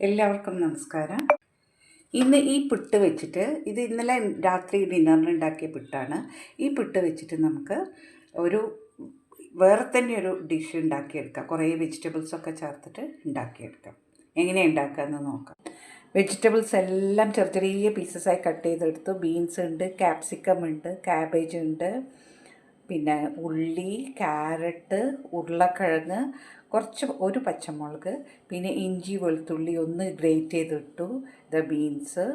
എല്ലാവർക്കും നമസ്കാരം. ഇന്ന് ഈ പുട്ട് വെച്ചിട്ട് ഇത് ഇന്നലെ രാത്രി ഡിന്നറിന് ഉണ്ടാക്കിയ പുട്ടാണ്. ഈ പുട്ട് വെച്ചിട്ട് നമുക്ക് ഒരു വേറെ തന്നെ ഒരു ഡിഷ് ഉണ്ടാക്കിയെടുക്കാം. കുറേ വെജിറ്റബിൾസൊക്കെ ചേർത്തിട്ട് ഉണ്ടാക്കിയെടുക്കാം. എങ്ങനെയാണ് ഉണ്ടാക്കാമെന്ന് നോക്കാം. വെജിറ്റബിൾസ് എല്ലാം ചെറിയ ചെറിയ പീസസായി കട്ട് ചെയ്തെടുത്തു. ബീൻസ് ഉണ്ട് ക്യാപ്സിക്കം ഉണ്ട് ക്യാബേജ് ഉണ്ട്. പിന്നെ ഉള്ളി ക്യാരറ്റ് ഉരുളക്കിഴങ്ങ് കുറച്ച് ഒരു പച്ചമുളക് പിന്നെ ഇഞ്ചി വെളുത്തുള്ളി ഒന്ന് ഗ്രേറ്റ് ചെയ്തിട്ടു. ദ ബീൻസ്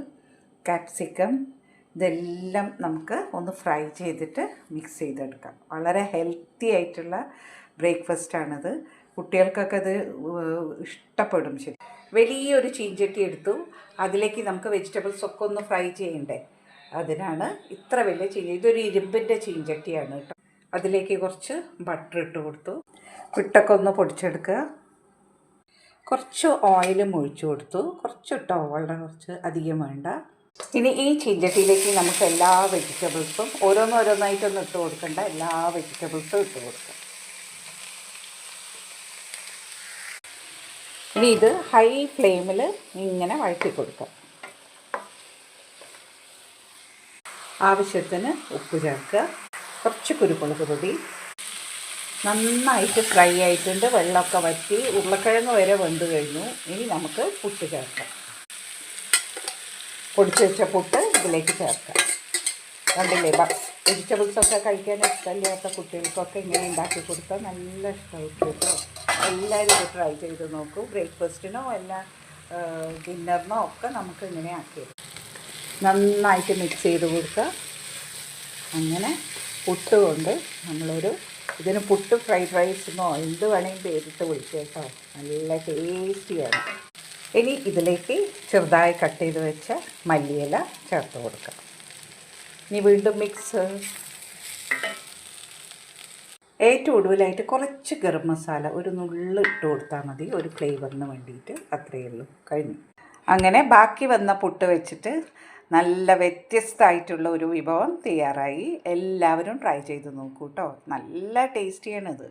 കാപ്സിക്കം ഇതെല്ലാം നമുക്ക് ഒന്ന് ഫ്രൈ ചെയ്തിട്ട് മിക്സ് ചെയ്തെടുക്കാം. വളരെ ഹെൽത്തി ആയിട്ടുള്ള ബ്രേക്ക്ഫാസ്റ്റാണിത് കുട്ടികൾക്കൊക്കെ അത് ഇഷ്ടപ്പെടും ശരി. വലിയൊരു ചീഞ്ചട്ടി എടുത്തു. അതിലേക്ക് നമുക്ക് വെജിറ്റബിൾസ് ഒക്കെ ഒന്ന് ഫ്രൈ ചെയ്യണ്ടേ? അതിനാണ് ഇത്ര വലിയ ചീഞ്ച ഇതൊരു ഇരുമ്പിന്റെ ചീഞ്ചട്ടിയാണ് കേട്ടോ. അതിലേക്ക് കുറച്ച് ബട്ടർ ഇട്ട് കൊടുത്തു. വിട്ടൊക്കെ ഒന്ന് പൊടിച്ചെടുക്കുക. കുറച്ച് ഓയിലും ഒഴിച്ചു കൊടുത്തു. കുറച്ച് ഇട്ടോ വളരെ കുറച്ച് അധികം വേണ്ട. ഇനി ഈ ചീഞ്ചട്ടിയിലേക്ക് നമുക്ക് എല്ലാ വെജിറ്റബിൾസും ഓരോന്നോരോന്നായിട്ടൊന്നും ഇട്ട് കൊടുക്കണ്ട. എല്ലാ വെജിറ്റബിൾസും ഇട്ട് കൊടുക്കുക. ഇനി ഇത് ഹൈ ഫ്ലെയിമിൽ ഇങ്ങനെ വഴറ്റി കൊടുക്കാം ആവശ്യത്തിന് ഉപ്പ് ചേർക്കുക. കുറച്ച് കുരുമുളക് പൊടി. നന്നായിട്ട് ഫ്രൈ ആയിട്ടുണ്ട്. വെള്ളമൊക്കെ വറ്റി ഉരുളക്കിഴങ്ങ് വരെ വെന്ത് കഴിഞ്ഞു. ഇനി നമുക്ക് പുട്ട് ചേർക്കാം. പൊടിച്ച് വെച്ച പുട്ട് ഇതിലേക്ക് ചേർക്കാം. കണ്ടില്ലേ വെജിറ്റബിൾസൊക്കെ കഴിക്കാൻ ഇഷ്ടമില്ലാത്ത കുട്ടികൾക്കൊക്കെ ഇങ്ങനെ ഉണ്ടാക്കി കൊടുത്താൽ നല്ല ഇഷ്ടമായിരിക്കും കേട്ടോ. എല്ലാവരും ഇത് ട്രൈ ചെയ്ത് നോക്കൂ. ബ്രേക്ക്ഫാസ്റ്റിനോ അല്ല ഡിന്നറിനോ ഒക്കെ നമുക്ക് ഇങ്ങനെ ആക്കിയത് നന്നായിട്ട് മിക്സ് ചെയ്ത് കൊടുക്കുക അങ്ങനെ പുട്ട് കൊണ്ട് നമ്മളൊരു ഇതിന് പുട്ട് ഫ്രൈഡ് റൈസിനോ എന്ത് വേണമെങ്കിലും പേരിട്ട് വിളിക്കേട്ടോ നല്ല ടേസ്റ്റിയാണ്. ഇനി ഇതിലേക്ക് ചെറുതായി കട്ട് ചെയ്ത് വെച്ച മല്ലിയില ചേർത്ത് കൊടുക്കാം. ഇനി വീണ്ടും മിക്സ്. ഏറ്റവും ഒടുവിലായിട്ട് കുറച്ച് ഗരം മസാല ഒരു നുള്ള് ഇട്ട് കൊടുത്താൽ മതി. ഒരു ഫ്ലേവറിന് വേണ്ടിയിട്ട് അത്രയേ ഉള്ളൂ. കഴിഞ്ഞു. അങ്ങനെ ബാക്കി വന്ന പുട്ട് വെച്ചിട്ട് നല്ല വ്യത്യസ്തമായിട്ടുള്ള ഒരു വിഭവം തയ്യാറായി. എല്ലാവരും ട്രൈ ചെയ്ത് നോക്കൂ കേട്ടോ നല്ല ടേസ്റ്റിയാണിത്